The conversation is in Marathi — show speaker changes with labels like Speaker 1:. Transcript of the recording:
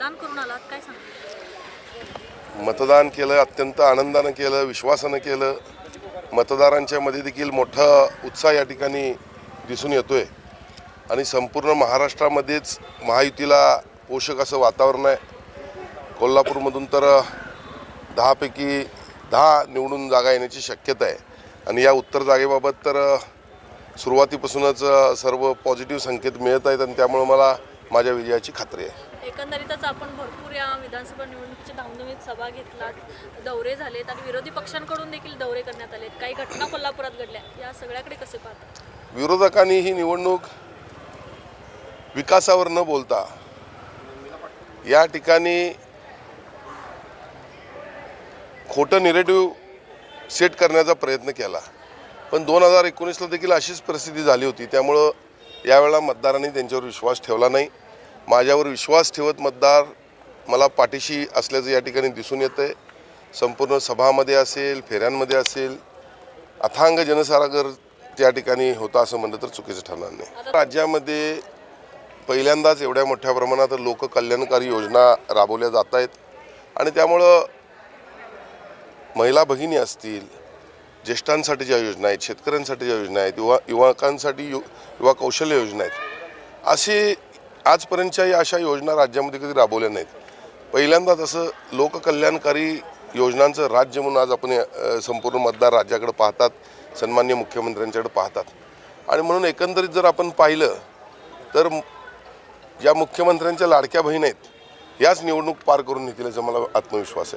Speaker 1: काय सांगा
Speaker 2: मतदान केलं अत्यंत आनंदानं केलं विश्वासानं केलं. मतदारांच्या मध्ये देखील मोठा उत्साह या ठिकाणी दिसून येतोय. आणि संपूर्ण महाराष्ट्रामध्येच महायुतीला पोषक असं वातावरण आहे. कोल्हापूरमधून तर दहापैकी दहा निवडून जागा येण्याची शक्यता आहे. आणि या उत्तर जागेबाबत तर सुरुवातीपासूनच सर्व पॉझिटिव्ह संकेत मिळत आहेत आणि त्यामुळे मला माझ्या विजयाची खात्री आहे.
Speaker 1: एकंदरीतच आपण भरपूर या विधानसभा निवडणुकीच्या धामधुमीत सभा घेतलात. दौरे झालेत आणि विरोधी पक्षांकडून देखील दौरे करण्यात आलेत. काही घटना कोल्हापुरात घडल्या. या सगळ्याकडे कसे पाहतात
Speaker 2: विरोधकांनी ही निवडणूक विकासावर न बोलता या ठिकाणी खोटं निरेटिव्ह सेट करण्याचा प्रयत्न केला. पण दोन हजार एकोणीसला देखील अशीच परिस्थिती झाली होती. त्यामुळं यावेळेला मतदारांनी त्यांच्यावर विश्वास ठेवला नाही. माझ्यावर विश्वास ठेवत मतदार मला पाठीशी असल्याचं या ठिकाणी दिसून येतं आहे संपूर्ण सभामध्ये असेल फेऱ्यांमध्ये असेल अथांग जनसागर त्या ठिकाणी होता असं म्हणलं तर चुकीचं ठरणार नाही. राज्यामध्ये पहिल्यांदाच एवढ्या मोठ्या प्रमाणात लोककल्याणकारी योजना राबवल्या जात आहेत. आणि त्यामुळं महिला भगिनी असतील ज्येष्ठांसाठी ज्या योजना आहेत शेतकऱ्यांसाठी ज्या योजना आहेत युवा युवकांसाठी यु युवा कौशल्य योजना आहेत असे आजपर्यंतच्या या अशा योजना राज्यामध्ये कधी राबवल्या नाहीत. पहिल्यांदाच असं लोककल्याणकारी योजनांचं राज्य म्हणून आज आपण संपूर्ण मतदार राज्याकडे पाहतात सन्मान्य मुख्यमंत्र्यांच्याकडे पाहतात. आणि म्हणून एकंदरीत जर आपण पाहिलं तर या ज्या मुख्यमंत्र्यांच्या लाडक्या बहीण आहेत याच निवडणूक पार करून निघतील याचा मला आत्मविश्वास आहे.